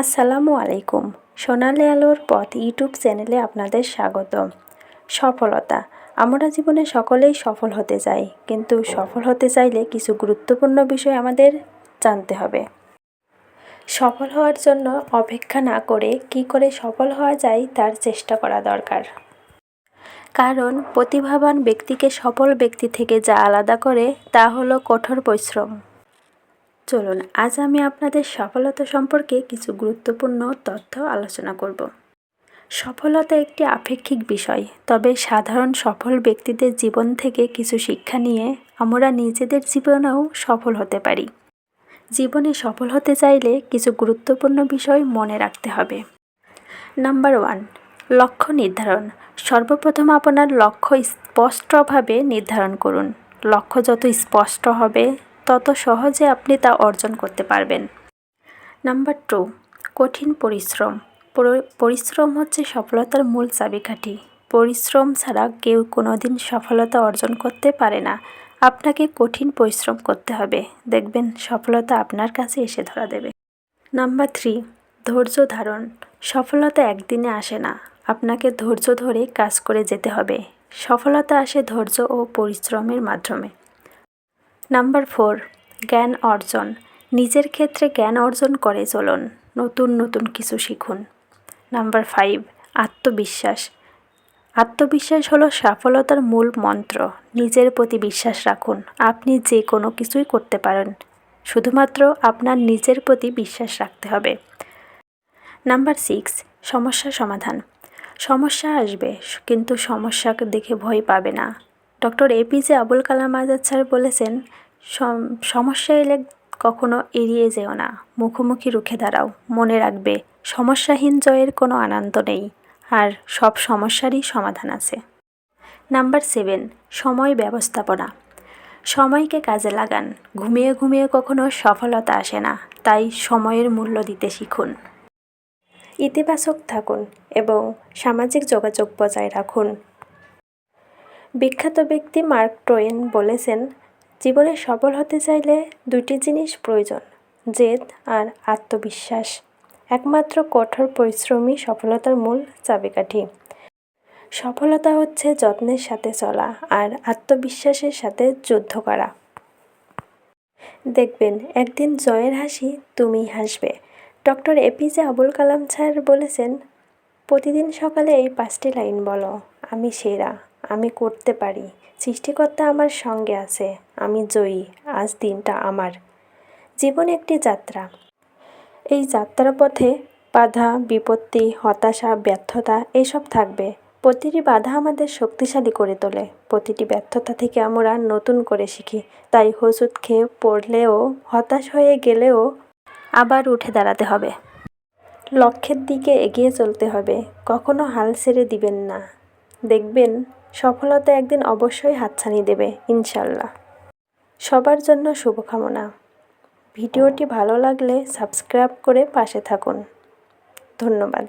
আসসালামু আলাইকুম। সোনালি আলোর পথ ইউটিউব চ্যানেলে আপনাদের স্বাগত সফলতা। আমরা জীবনে সকলেই সফল হতে চাই, কিন্তু সফল হতে চাইলে কিছু গুরুত্বপূর্ণ বিষয় আমাদের জানতে হবে। সফল হওয়ার জন্য অপেক্ষা না করে কি করে সফল হওয়া যায় তার চেষ্টা করা দরকার। কারণ প্রতিভাবান ব্যক্তিকে সফল ব্যক্তি থেকে যা আলাদা করে তা হলো কঠোর পরিশ্রম। চলুন, আজ আমি আপনাদের সফলতা সম্পর্কে কিছু গুরুত্বপূর্ণ তথ্য আলোচনা করব। সফলতা একটি আপেক্ষিক বিষয়, তবে সাধারণ সফল ব্যক্তিদের জীবন থেকে কিছু শিক্ষা নিয়ে আমরা নিজেদের জীবনেও সফল হতে পারি। জীবনে সফল হতে চাইলে কিছু গুরুত্বপূর্ণ বিষয় মনে রাখতে হবে। নাম্বার ওয়ান, লক্ষ্য নির্ধারণ। সর্বপ্রথম আপনার লক্ষ্য স্পষ্টভাবে নির্ধারণ করুন। লক্ষ্য যত স্পষ্ট হবে তত সহজে আপনি তা অর্জন করতে পারবেন। নাম্বার টু, কঠিন পরিশ্রম। পরিশ্রম হচ্ছে সফলতার মূল চাবিকাঠি। পরিশ্রম ছাড়া কেউ কোনো দিন সফলতা অর্জন করতে পারে না। আপনাকে কঠিন পরিশ্রম করতে হবে। দেখবেন সফলতা আপনার কাছে এসে ধরা দেবে। নাম্বার থ্রি, ধৈর্য ধারণ। সফলতা একদিনে আসে না। আপনাকে ধৈর্য ধরে কাজ করে যেতে হবে। সফলতা আসে ধৈর্য ও পরিশ্রমের মাধ্যমে। নাম্বার ফোর, জ্ঞান অর্জন। নিজের ক্ষেত্রে জ্ঞান অর্জন করে চলুন, নতুন নতুন কিছু শিখুন। নাম্বার ফাইভ, আত্মবিশ্বাস। আত্মবিশ্বাস হলো সফলতার মূল মন্ত্র। নিজের প্রতি বিশ্বাস রাখুন, আপনি যে কোনো কিছুই করতে পারেন। শুধুমাত্র আপনার নিজের প্রতি বিশ্বাস রাখতে হবে। নাম্বার সিক্স, সমস্যা সমাধান। সমস্যা আসবে, কিন্তু সমস্যাকে দেখে ভয় পাবে না। Doctor APJ Abul Kalam Azad sir বলেছেন সমস্যা এলে কখনো এড়িয়ে যেও না, মুখোমুখি রুখে দাঁড়াও, মনে রাখবে, সমস্যাহীন জয়ের কোনো আনন্দ নেই, আর সব সমস্যারই সমাধান আছে। নাম্বার সেভেন, সময় ব্যবস্থাপনা। সময়কে কাজে লাগান, ঘুমিয়ে ঘুমিয়ে কখনো সফলতা আসে না, তাই সময়ের মূল্য দিতে শিখুন। ইতিবাচক থাকুন এবং সামাজিক যোগাযোগ বজায় রাখুন। বিখ্যাত ব্যক্তি মার্ক টোয়েন বলেছেন, জীবনে সফল হতে চাইলে দুটি জিনিস প্রয়োজন, জেদ আর আত্মবিশ্বাস। একমাত্র কঠোর পরিশ্রমই সফলতার মূল চাবিকাঠি। সফলতা হচ্ছে যত্নের সাথে চলা আর আত্মবিশ্বাসের সাথে যুদ্ধ করা। দেখবেন, একদিন জয়ের হাসি তুমি হাসবে। Doctor APJ Abul Kalam sir বলেছেন, প্রতিদিন সকালে এই পাঁচটি লাইন বলো, আমি সেরা। আমি করতে পারি। সৃষ্টিকর্তা আমার সঙ্গে আছে। আমি জয়ী। আজ দিনটা আমার। জীবন একটি যাত্রা। এই যাত্রার পথে বাধা, বিপত্তি, হতাশা, ব্যর্থতা, এসব থাকবে। প্রতিটি বাধা আমাদের শক্তিশালী করে তোলে। প্রতিটি ব্যর্থতা থেকে আমরা নতুন করে শিখি। তাই ওষুধ খেয়ে পড়লেও, হতাশ হয়ে গেলেও আবার উঠে দাঁড়াতে হবে। লক্ষ্যের দিকে এগিয়ে চলতে হবে। কখনো হাল ছেড়ে দিবেন না। দেখবেন সফলতা একদিন অবশ্যই হাতছানি দেবে, ইনশাল্লাহ। সবার জন্য শুভকামনা। ভিডিওটি ভালো লাগলে সাবস্ক্রাইব করে পাশে থাকুন। ধন্যবাদ।